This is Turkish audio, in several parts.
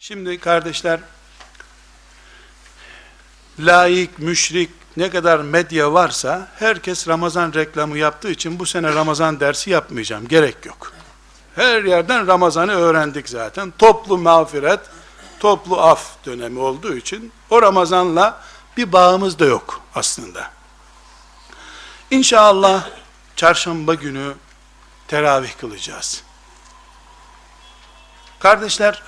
Şimdi kardeşler, laik, müşrik, ne kadar medya varsa herkes Ramazan reklamı yaptığı için bu sene Ramazan dersi yapmayacağım. Gerek yok. Her yerden Ramazan'ı öğrendik zaten. Toplu mağfiret, toplu af dönemi olduğu için o Ramazan'la bir bağımız da yok aslında. İnşallah çarşamba günü teravih kılacağız. Kardeşler,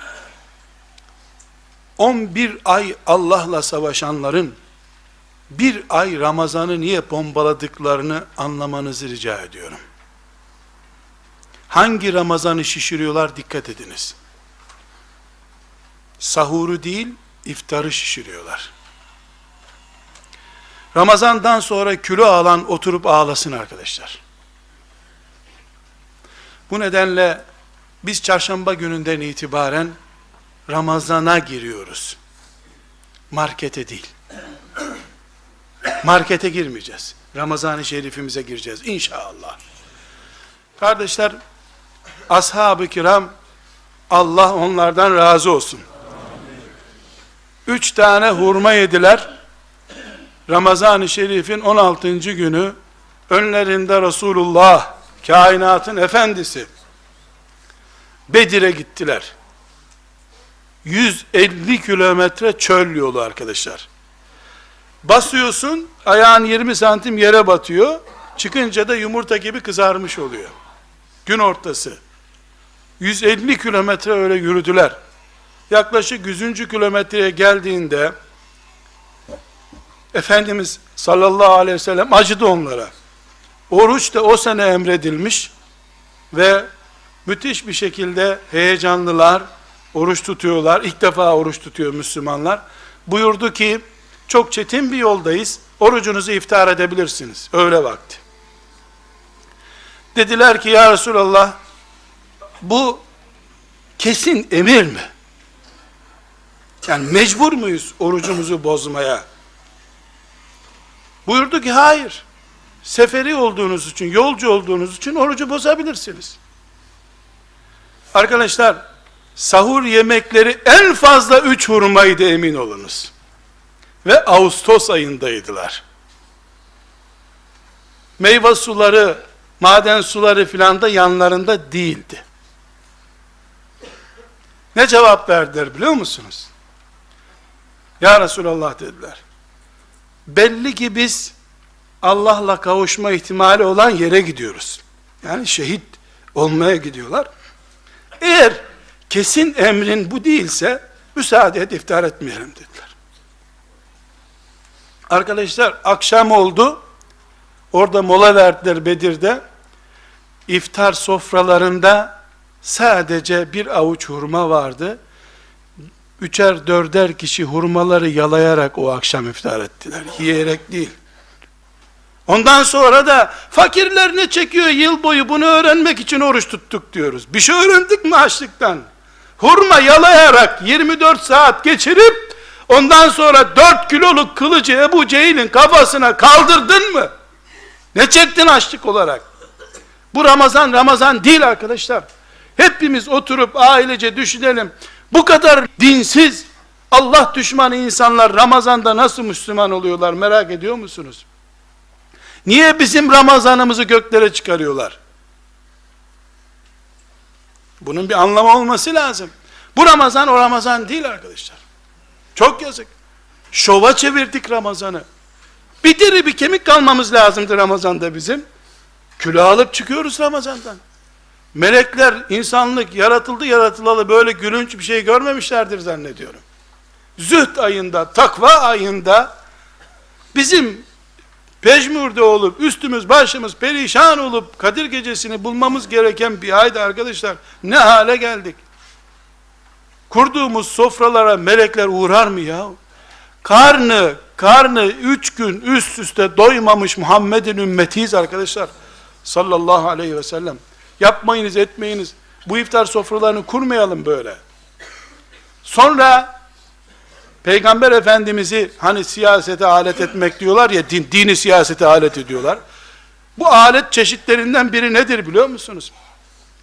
11 ay Allah'la savaşanların bir ay Ramazan'ı niye bombaladıklarını anlamanızı rica ediyorum. Hangi Ramazan'ı şişiriyorlar dikkat ediniz. Sahuru değil, iftarı şişiriyorlar. Ramazan'dan sonra kilo alan oturup ağlasın arkadaşlar. Bu nedenle biz çarşamba gününden itibaren Ramazan'a giriyoruz. Markete değil. Markete girmeyeceğiz. Ramazan-ı Şerifimize gireceğiz inşallah. Kardeşler, ashab-ı kiram Allah onlardan razı olsun. Üç tane hurma yediler. Ramazan-ı Şerif'in 16. günü önlerinde Resulullah, kainatın efendisi Bedir'e gittiler. 150 kilometre çöl yolu arkadaşlar. Basıyorsun, ayağın 20 santim yere batıyor. Çıkınca da yumurta gibi kızarmış oluyor. Gün ortası. 150 kilometre öyle yürüdüler. Yaklaşık 100. kilometreye geldiğinde Efendimiz sallallahu aleyhi ve sellem acıdı onlara. Oruç da o sene emredilmiş ve müthiş bir şekilde heyecanlılar, oruç tutuyorlar. İlk defa oruç tutuyor Müslümanlar. Buyurdu ki, çok çetin bir yoldayız, orucunuzu iftar edebilirsiniz. Öğle vakti. Dediler ki, ya Resulallah, bu kesin emir mi? Yani mecbur muyuz orucumuzu bozmaya? Buyurdu ki, hayır. Seferi olduğunuz için, yolcu olduğunuz için orucu bozabilirsiniz. Arkadaşlar, sahur yemekleri en fazla üç hurmaydı emin olunuz. Ve Ağustos ayındaydılar. Meyve suları, maden suları filan da yanlarında değildi. Ne cevap verdiler biliyor musunuz? Ya Resulallah dediler. Belli ki biz Allah'la kavuşma ihtimali olan yere gidiyoruz. Yani şehit olmaya gidiyorlar. Eğer kesin emrin bu değilse müsaade et iftar etmeyelim dediler. Arkadaşlar akşam oldu. Orada mola verdiler Bedir'de. İftar sofralarında sadece bir avuç hurma vardı. Üçer dörder kişi hurmaları yalayarak o akşam iftar ettiler. Yiyerek değil. Ondan sonra da fakirler ne çekiyor yıl boyu bunu öğrenmek için oruç tuttuk diyoruz. Bir şey öğrendik mi açlıktan? Hurma yalayarak 24 saat geçirip ondan sonra 4 kiloluk kılıcı Ebu Cehil'in kafasına kaldırdın mı? Ne çektin açlık olarak? Bu Ramazan Ramazan değil arkadaşlar. Hepimiz oturup ailece düşünelim. Bu kadar dinsiz, Allah düşmanı insanlar Ramazan'da nasıl Müslüman oluyorlar merak ediyor musunuz? Niye bizim Ramazanımızı göklere çıkarıyorlar? Bunun bir anlamı olması lazım. Bu Ramazan o Ramazan değil arkadaşlar. Çok yazık. Şova çevirdik Ramazan'ı. Bir diri bir kemik kalmamız lazımdı Ramazan'da bizim. Kilo alıp çıkıyoruz Ramazan'dan. Melekler, insanlık yaratıldı yaratılalı böyle gülünç bir şey görmemişlerdir zannediyorum. Zühd ayında, takva ayında bizim pejmurde olup, üstümüz başımız perişan olup, Kadir gecesini bulmamız gereken bir ayda arkadaşlar, ne hale geldik? Kurduğumuz sofralara melekler uğrar mı ya? Karnı, karnı üç gün üst üste doymamış Muhammed'in ümmetiyiz arkadaşlar. Sallallahu aleyhi ve sellem. Yapmayınız, etmeyiniz. Bu iftar sofralarını kurmayalım böyle. Sonra Peygamber Efendimiz'i hani siyasete alet etmek diyorlar ya, din, dini siyasete alet ediyorlar. Bu alet çeşitlerinden biri nedir biliyor musunuz?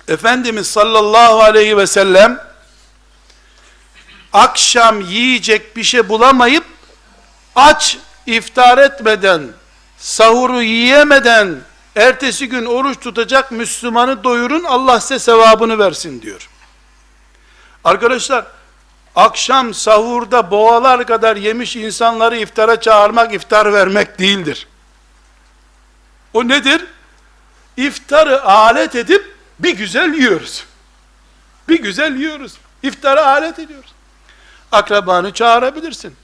Efendimiz sallallahu aleyhi ve sellem akşam yiyecek bir şey bulamayıp aç iftar etmeden, sahuru yiyemeden ertesi gün oruç tutacak Müslümanı doyurun Allah size sevabını versin diyor. Arkadaşlar akşam sahurda boğalar kadar yemiş insanları iftara çağırmak iftar vermek değildir. O nedir? İftarı alet edip bir güzel yiyoruz. Bir güzel yiyoruz. İftara alet ediyoruz. Akrabanı çağırabilirsin.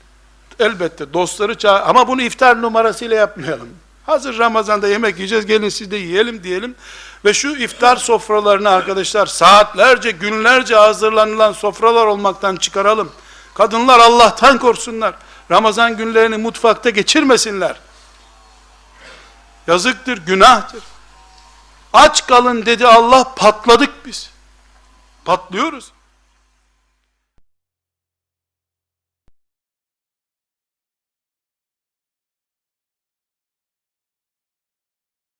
Elbette dostları çağır ama bunu iftar numarasıyla yapmayalım. Hazır Ramazan'da yemek yiyeceğiz gelin siz de yiyelim diyelim. Ve şu iftar sofralarını arkadaşlar saatlerce günlerce hazırlanılan sofralar olmaktan çıkaralım. Kadınlar Allah'tan korsunlar. Ramazan günlerini mutfakta geçirmesinler. Yazıktır, günahtır. Aç kalın dedi Allah patladık biz. Patlıyoruz.